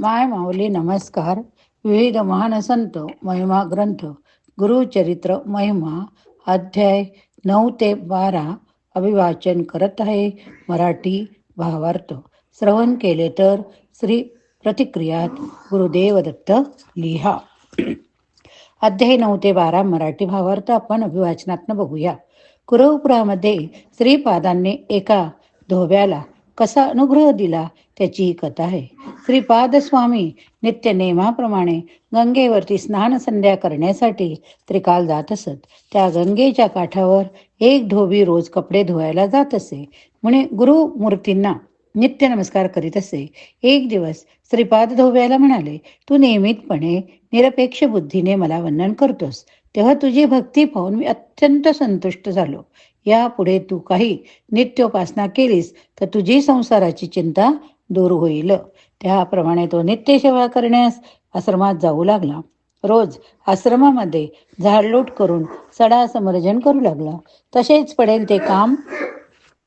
माय माऊली नमस्कार. विविध महान संत महिमा ग्रंथ गुरुचरित्र महिमा अध्याय नऊ ते बारा अभिवाचन करत आहे मराठी भावार्थ. श्रवण केले तर श्री प्रतिक्रियात गुरुदेव दत्त लिहा. अध्याय नऊ ते बारा मराठी भावार्थ आपण अभिवाचनातनं बघूया. कुरवपुरामध्ये श्रीपादांनी एका धोब्याला कसा अनुग्रह दिला त्याची ही कथा आहे. श्रीपाद स्वामी नित्य नेमाप्रमाणे गंगेवरती स्नान संध्या करण्यासाठी त्रिकाल जात असत. त्या गंगेच्या काठावर एक धोबी रोज कपडे धुवायला जात असे. म्हणे गुरुमूर्तींना नित्य नमस्कार करीत असे. एक दिवस श्रीपाद धोब्याला म्हणाले तू नियमितपणे निरपेक्ष बुद्धीने मला वंदन करतोस. तेव्हा तुझी भक्ती पाहून मी अत्यंत संतुष्ट झालो. यापुढे तू काही नित्योपासना केलीस तर तुझी संसाराची चिंता दूर होईल. त्याप्रमाणे तो नित्य सेवा करण्यास आश्रमात जाऊ लागला. रोज आश्रमामध्ये झाडलोट करून सडा समर्जन करू लागला. तसेच पडेल ते काम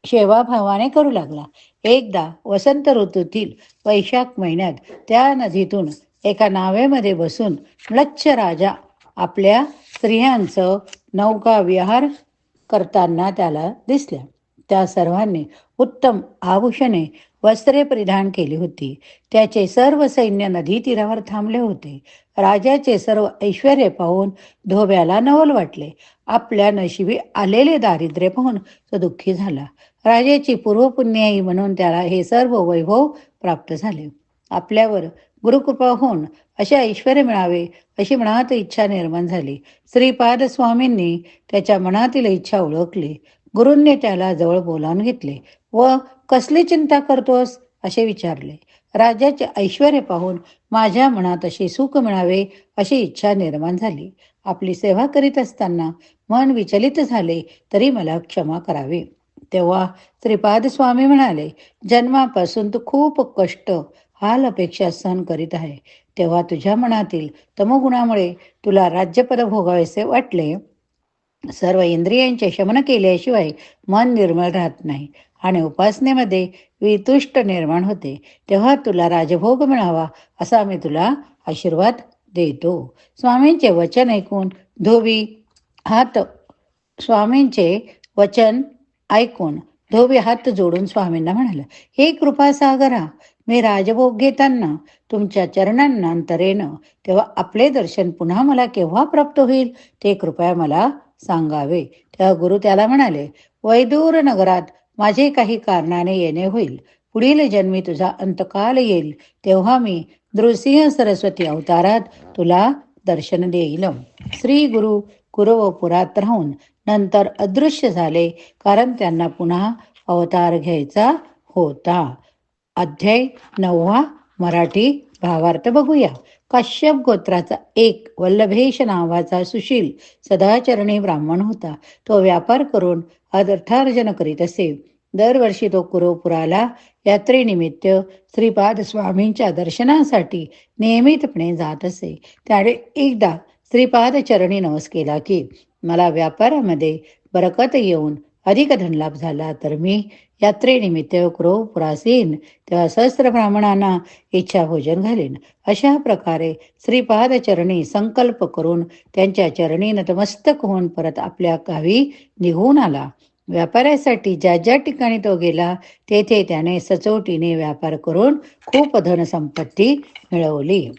सेवाभावाने करू लागला. एकदा वसंत ऋतूतील वैशाख महिन्यात त्या नदीतून एका नावेमध्ये बसून लच्छ राजा आपल्या स्त्रियांचं नौका विहार करताना त्याला दिसल्या. त्या सर्वांनी उत्तम आभूषणे वस्त्रे परिधान केली होती. त्याचे सर्व सैन्य नदी तीरावर थांबले होते. राजाचे सर्व ऐश्वर पाहून धोब्याला नवल वाटले. आपल्या नशिबी आलेले दारिद्र्य पाहून तो दुःखी झाला. राजाची पूर्वपुण्याई म्हणून त्याला हे सर्व वैभव प्राप्त झाले. आपल्यावर गुरुकृपा होऊन असे ऐश्वर मिळावे अशी मनात इच्छा निर्माण झाली. श्रीपाद स्वामींनी त्याच्या मनातील इच्छा ओळखली. गुरूंनी त्याला जवळ बोलावून घेतले. व कसली चिंता करतोस? असे विचारले. राजाचे ऐश्वर पाहून माझ्या मनात असे सुख मिळावे अशी इच्छा निर्माण झाली. आपली सेवा करीत असताना मन विचलित झाले तरी मला क्षमा करावी. तेव्हा त्रिपाद स्वामी म्हणाले जन्मापासून तू खूप कष्ट हाल अपेक्षा सहन करीत आहे. तेव्हा तुझ्या मनातील तमोगुणामुळे तुला राज्यपद भोगावेसे वाटले. सर्व इंद्रियांचे शमन केल्याशिवाय मन निर्मळ राहत नाही. आणि उपासनेमध्ये वितुष्ट निर्माण होते. तेव्हा तुला राजभोग मिळावा असा मी तुला आशीर्वाद देतो. स्वामींचे वचन ऐकून धोबी हात स्वामींचे वचन ऐकून धोबी हात जोडून स्वामींना म्हणाला हे कृपा सागरा मी राजभोग घेताना तुमच्या चरणांना अंतरेनं तेव्हा आपले दर्शन पुन्हा मला केव्हा प्राप्त होईल? ते कृपया मला सांगावे. तेव्हा गुरु त्याला म्हणाले वैदूर नगरात माझे काही कारणाने येणे होईल. पुढील जन्मी तुझा अंतकाल येईल. तेव्हा मी नृसिंह सरस्वती अवतारात तुला दर्शन देईल श्री गुरु कुरवपुरात राहून नंतर अदृश्य झाले कारण त्यांना पुन्हा अवतार घ्यायचा होता. अध्याय नववा मराठी भावार्थ बघूया. काश्यप गोत्राचा एक वल्लभेश नावाचा सुशील सदाचरणी ब्राह्मण होता. तो व्यापार करून अर्थार्जन करीत असे. दरवर्षी तो कुरोपुराला यात्रेनिमित्त श्रीपाद स्वामींच्या दर्शनासाठी नियमितपणे जात असे. त्याने एकदा श्रीपाद चरणी नवस केला की मला व्यापारामध्ये बरकत येऊन अधिक धनलाभ झाला तर मी यात्रेनिमित्त क्रोपुरास येईन तेव्हा सहस्त्र ब्राह्मणांना इच्छा भोजन घालीन. अशा प्रकारे श्रीपाद चरणी संकल्प करून त्यांच्या चरणी नतमस्तक होऊन परत आपल्या गावी निघून आला. व्यापारासाठी ज्या ज्या ठिकाणी तो गेला तेथे त्याने सचोटीने व्यापार करून खूप धनसंपत्ती मिळवली.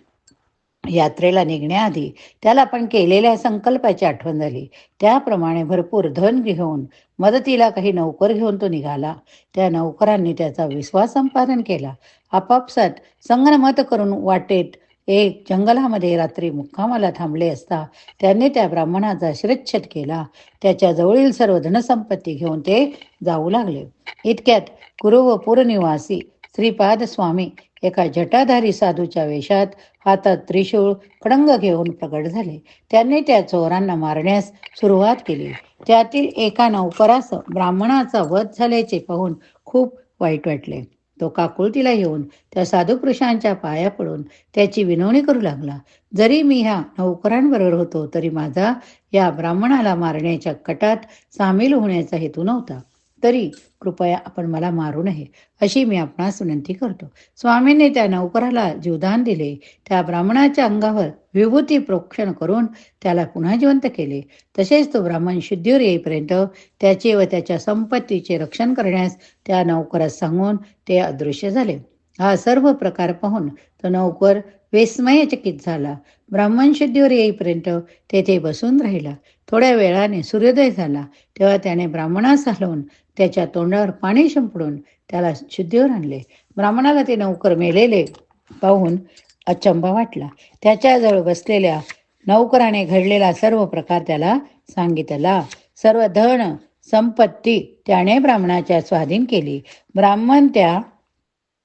यात्रेला निघण्याआधी त्याला पण केलेल्या संकल्पाची आठवण झाली. त्याप्रमाणे भरपूर धन घेऊन मदतीला काही नौकर घेऊन तो निघाला. त्या नौकरांनी त्याचा विश्वास संपादन केला. आपापसात संगनमत करून वाटेत एक जंगलामध्ये रात्री मुक्कामाला थांबले असता त्यांनी त्या ब्राह्मणाचा शिरच्छेद केला. त्याच्या जवळील सर्व धनसंपत्ती घेऊन ते जाऊ लागले. इतक्यात कुरु व पुरनिवासी श्रीपाद स्वामी एका जटाधारी साधूच्या वेशात हातात त्रिशूळ खडंग घेऊन प्रकट झाले. त्यांनी त्या चोरांना मारण्यास सुरुवात केली. त्यातील एका नौकरास ब्राह्मणाचा वध झाल्याचे पाहून खूप वाईट वाटले. तो काकुळतीला येऊन त्या साधुपुरुषांच्या पाया पडून त्याची विनवणी करू लागला. जरी मी ह्या नौकरांबरोबर होतो तरी माझा या ब्राह्मणाला मारण्याच्या कटात सामील होण्याचा हेतू नव्हता. तरी कृपया आपण मला मारू नये अशी मी आपणास विनंती करतो. स्वामींनी त्या नौकराला जीवदान दिले त्या ब्राह्मणाच्या अंगावर विभूती प्रोक्षण करून त्याला पुन्हा जिवंत केले. तसेच तो ब्राह्मण शुद्धीवर येईपर्यंत त्याचे व त्याच्या संपत्तीचे रक्षण करण्यास त्या नौकरास सांगून ते अदृश्य झाले. हा सर्व प्रकार पाहून तो नौकर विस्मयचकित झाला. ब्राह्मण शुद्धीवर येईपर्यंत तेथे बसून राहिला. थोड्या वेळाने सूर्योदय झाला. तेव्हा त्याने ब्राह्मणास हलवून त्याच्या तोंडावर पाणी शिंपडून त्याला शुद्धीवर आणले. ब्राह्मणाला ते नौकर मेलेले पाहून अचंबा वाटला. त्याच्याजवळ बसलेल्या नौकराने घडलेला सर्व प्रकार त्याला सांगितला. सर्व धन संपत्ती त्याने ब्राह्मणाच्या स्वाधीन केली. ब्राह्मण त्या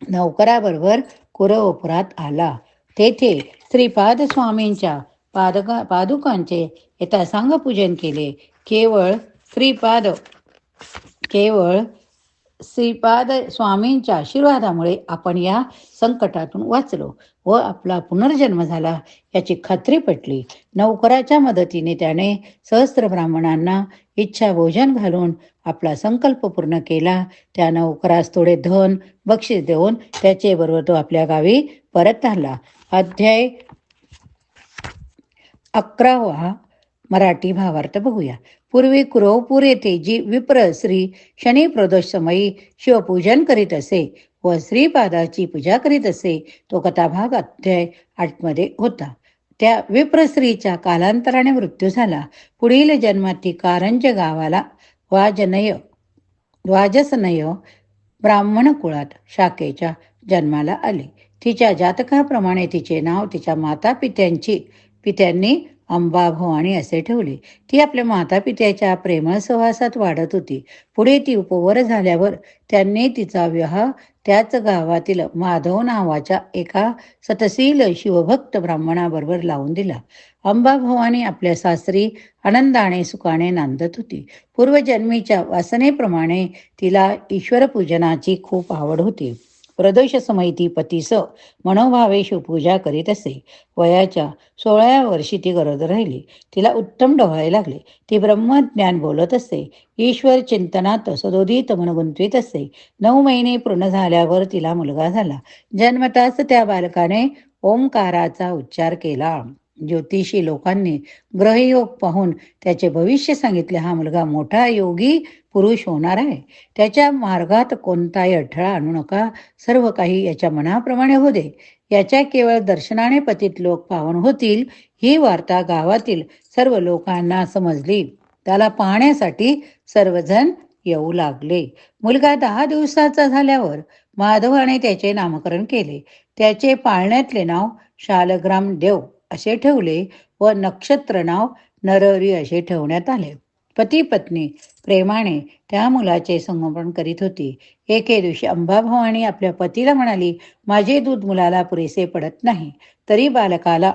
नौकराबरोबर कुरवपुरात आला. तेथे श्रीपाद स्वामींच्या पादका पादुकांचे यथासांग पूजन केले. केवळ श्रीपाद केवळ श्रीपाद स्वामींच्या आशीर्वादामुळे आपण या संकटातून वाचलो व आपला पुनर्जन्म झाला याची खात्री पटली. नौकराच्या मदतीने त्याने सहस्त्र ब्राह्मणांना इच्छा भोजन घालून आपला संकल्प पूर्ण केला. त्या नौकरास थोडे धन बक्षीस देऊन त्याचे बरोबर तो आपल्या गावी परत आला. अध्याय अकरावा मराठी भावार्थ बघूया. पूर्वी कुरवपूर येथे जी विप्र श्री शनी प्रदोष समयी शिवपूजन करीत असे व श्रीपादाची पूजा करीत असे तो कथाभाग अध्याय आठमध्ये होता. त्या विप्र विप्रश्रीचा कालांतराने मृत्यू झाला. पुढील जन्मात ती कारंज गावाला वाजनय वाजसनय ब्राह्मण कुळात शाखेच्या जन्माला आले. तिच्या जातकाप्रमाणे तिचे नाव तिच्या माता पित्यांची पित्यांनी अंबा भवानी असे ठेवले. ती आपल्या माता पित्याच्या प्रेमळ सहवासात वाढत होती. पुढे ती उपवर झाल्यावर त्यांनी तिचा विवाह त्याच गावातील माधव नावाच्या एका सतशील शिवभक्त ब्राह्मणाबरोबर लावून दिला. अंबा भवानी आपल्या सासरी आनंदाने सुखाने नांदत होती. पूर्वजन्मीच्या वासनेप्रमाणे तिला ईश्वरपूजनाची खूप आवड होती. प्रदोष समयती पतीस. मनोभावे शिवपूजा करीत असे. वयाच्या सोळाव्या वर्षी ती गरज राहिली. तिला उत्तम डोहाळे लागले. ती ब्रह्मज्ञान बोलत असे. ईश्वर चिंतनात सदोदित मन गुंतवीत असे. नऊ महिने पूर्ण झाल्यावर तिला मुलगा झाला. जन्मताच त्या बालकाने ओंकाराचा उच्चार केला. ज्योतिषी लोकांनी ग्रहयोग पाहून त्याचे भविष्य सांगितले हा मुलगा मोठा योगी पुरुष होणार आहे. त्याच्या मार्गात कोणताही अडथळा आणू नका. सर्व काही याच्या मनाप्रमाणे हो दे. याच्या केवळ दर्शनाने पतित लोक पावन होतील ही वार्ता गावातील सर्व लोकांना समजली. त्याला पाहण्यासाठी सर्वजण येऊ लागले. मुलगा दहा दिवसाचा झाल्यावर माधवाने त्याचे नामकरण केले. त्याचे पाळण्यातले नाव शालग्राम देव. असे ठेवले व नक्षत्र नाव नरहरी असे ठेवण्यात आले. पती पत्नी प्रेमाने त्या मुलाचे संगोपन करीत होती. एके दिवशी अंबाभवानी आपल्या पतीला म्हणाली माझे दूध मुलाला पुरेसे पडत नाही. तरी बालकाला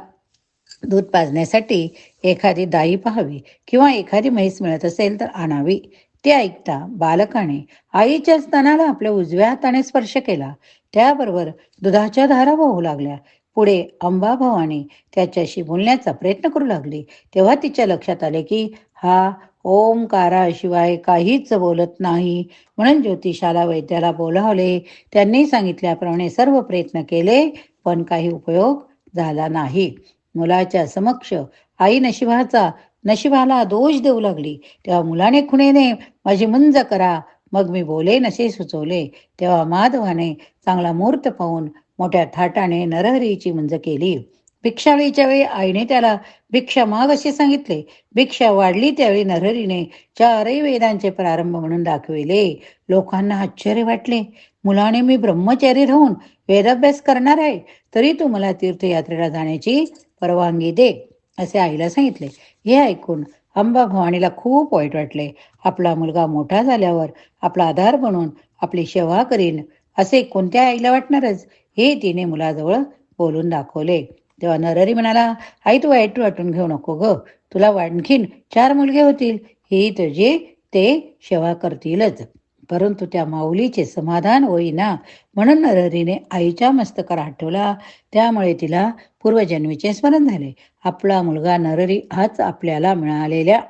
दूध पाजण्यासाठी एखादी दाई पाहावी किंवा एखादी म्हैस मिळत असेल तर आणावी. ते ऐकता बालकाने आईच्या स्तनाला आपल्या उजव्या हाताने स्पर्श केला. त्याबरोबर दुधाच्या धारा वाहू लागल्या. पुढे अंबाभवानी त्याच्याशी बोलण्याचा प्रयत्न करू लागली. तेव्हा तिच्या लक्षात आले की हा ओमकाराशिवाय काहीच बोलत नाही. म्हणून ज्योतिषाला वैद्याला बोलावले. त्यांनी सांगितल्याप्रमाणे सर्व प्रयत्न केले पण काही उपयोग झाला नाही. मुलाच्या समक्ष आई नशिबाचा नशिबाला दोष देऊ लागली. तेव्हा मुलाने खुणेने माझी मुंज करा मग मी बोले नसे सुचवले. तेव्हा माधवाने चांगला मूर्त पाहून मोठ्या थाटाने नरहरीची मुंज केली. भिक्षावेळीच्या वेळी आईने त्याला भिक्षा माग असे सांगितले. भिक्षा वाढली त्यावेळी नरहरीने चारही वेदांचे प्रारंभ म्हणून दाखविले. लोकांना आश्चर्य वाटले. मुलाने मी ब्रह्मचारी राहून वेदाभ्यास करणार आहे तरी तू मला तीर्थयात्रेला जाण्याची परवानगी दे असे आईला सांगितले. हे ऐकून अंबा भवानीला खूप वाईट वाटले. आपला मुलगा मोठा झाल्यावर आपला आधार बनून आपली सेवा करीन असे कोणत्या आईला वाटणारच? हे तिने मुलाजवळ बोलून दाखवले. तेव्हा नरहरी म्हणाला आई तू वाईट वाटून घेऊ नको ग. तुला आणखीन चार मुलगे होतील. ही तुझी ते सेवा करतीलच. परंतु त्या माऊलीचे समाधान होईना म्हणून नरहरीने आईच्या मस्तकावर आठवला त्यामुळे तिला पूर्वजन्मीचे स्मरण झाले. आपला मुलगा नरहरी हाच आपल्याला मिळालेल्या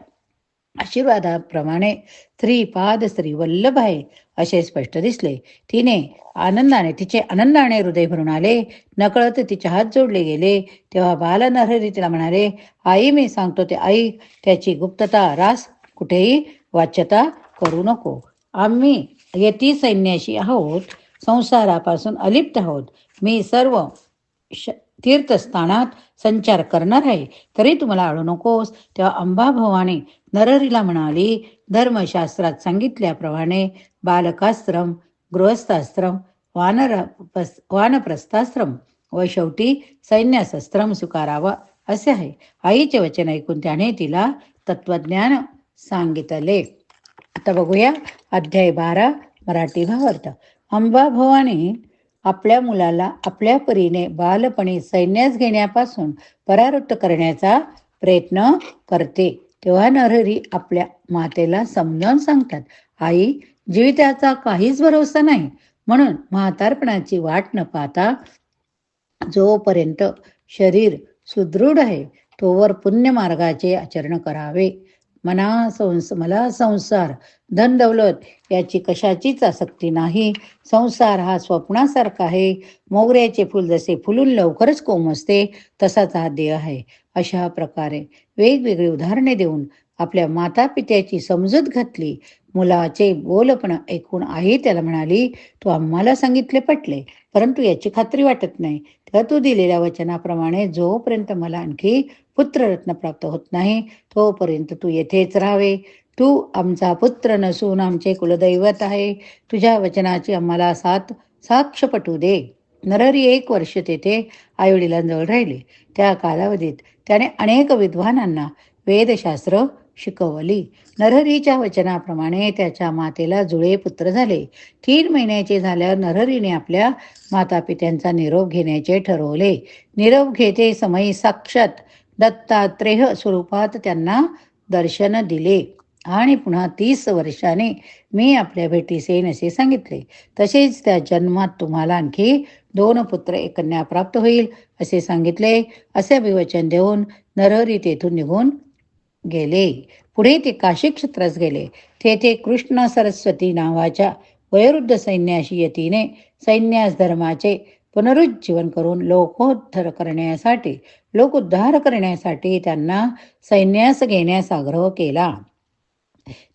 आशीर्वादाप्रमाणे श्रीपाद श्री वल्लभ आहे असे स्पष्ट दिसले. तिने आनंदाने तिचे आनंदाने हृदय भरून आले. नकळत तिचे हात जोडले गेले. तेव्हा बाल नरहरी तिला म्हणाले आई मी सांगतो ते आई त्याची गुप्तता रास कुठेही वाच्यता करू नको. आम्ही यती सैन्याशी आहोत संसारापासून अलिप्त आहोत. मी सर्व श तीर्थस्थानात संचार करणार आहे. तरी तुम्हाला आळू नकोस. तेव्हा अंबा भवानी नरहरीला म्हणाली धर्मशास्त्रात सांगितल्याप्रमाणे बालकाश्रम गृहस्थाश्रम वानर वानप्रस्थाश्रम व शेवटी सैन्यासस्त्रम स्वीकारावा असे आहे. आईचे वचन ऐकून त्याने तिला तत्वज्ञान सांगितले. आता बघूया अध्याय बारा मराठी भावार्थ. अंबा भवानी आपल्या मुलाला आपल्या परीने बालपणी सैन्यास घेण्यापासून परावृत्त करण्याचा प्रयत्न करते. तेव्हा नरहरी आपल्या मातेला समजावून सांगतात आई जीविताचा काहीच भरोसा नाही. म्हणून म्हातारपणाची वाट न पाहता जोपर्यंत शरीर सुदृढ आहे तोवर पुण्य मार्गाचे आचरण करावे. मना संस मला संसार धन दौलत याची कशाचीच आसक्ती नाही. संसार हा स्वप्नासारखा आहे. मोगऱ्याचे फुल जसे फुलून लवकरच कोमसते तसाच हा देह आहे. अशा प्रकारे वेगवेगळी उदाहरणे देऊन आपल्या माता पित्याची समजूत घातली. मुलाचे बोलपण ऐकून आई त्याला म्हणाली तू आम्हाला सांगितले पटले परंतु याची खात्री वाटत नाही. तर तू दिलेल्या वचनाप्रमाणे जोपर्यंत मला आणखी पुत्ररत्न प्राप्त होत नाही. तोपर्यंत तू येथेच राहावे. तू आमचा पुत्र नसून आमचे कुलदैवत आहे. तुझ्या वचनाची आम्हाला साथ साक्ष पटू दे. नरहरी एक वर्ष तेथे आईवडिलांजवळ राहिले. त्या कालावधीत त्याने अनेक विद्वानांना वेदशास्त्र शिकवली. नरहरीच्या वचनाप्रमाणे त्याच्या मातेला जुळे पुत्र झाले. तीन महिन्याचे झाल्यावर नरहरीने आपल्या मातापित्यांचा निरोप घेण्याचे ठरवले. निरोप घेते समयी साक्षात दत्तात्रेय स्वरूपात त्यांना दर्शन दिले. आणि पुन्हा तीस वर्षाने मी आपल्या भेटीस येईन असे सांगितले. तसेच त्या जन्मात तुम्हाला आणखी दोन पुत्र एक कन्या प्राप्त होईल असे सांगितले. असे अभिवचन देऊन नरहरी तेथून निघून गेले. पुढे ते काशी क्षेत्रास गेले. तेथे कृष्ण सरस्वती नावाच्या वयोवृद्ध सैन्याशी यतीने सैन्यास धर्माचे पुनरुज्जीवन करून लोकोद्धार करण्यासाठी लोकोद्धार करण्यासाठी त्यांना सैन्यास घेण्यास आग्रह केला.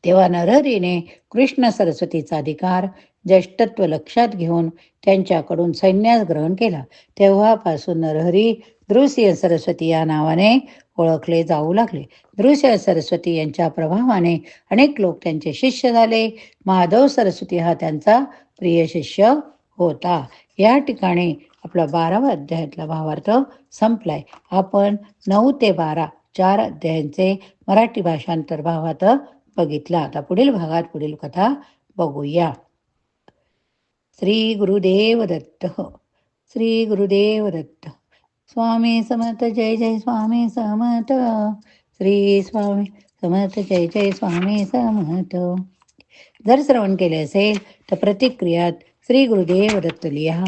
तेव्हा नरहरीने कृष्ण सरस्वतीचा अधिकार ज्येष्ठत्व लक्षात घेऊन त्यांच्याकडून सैन्यास ग्रहण केला. तेव्हापासून नरहरी दृश्य सरस्वती या नावाने ओळखले जाऊ लागले. दृश्य सरस्वती यांच्या प्रभावाने अनेक लोक त्यांचे शिष्य झाले. माधव सरस्वती हा त्यांचा प्रिय शिष्य होता. या ठिकाणी आपला बारावा अध्यायातला भावार्थ संपलाय. आपण नऊ ते बारा चार अध्यायांचे मराठी भाषांतर भावात बघितला. आता पुढील भागात पुढील कथा बघूया. श्री गुरुदेव दत्त श्री गुरुदेव दत्त स्वामी समर्थ जय जय स्वामी समर्थ श्री स्वामी समर्थ जय जय स्वामी समर्थ. जर श्रवण केले असेल तर प्रतिक्रियात श्री गुरुदेव दत्त लिहा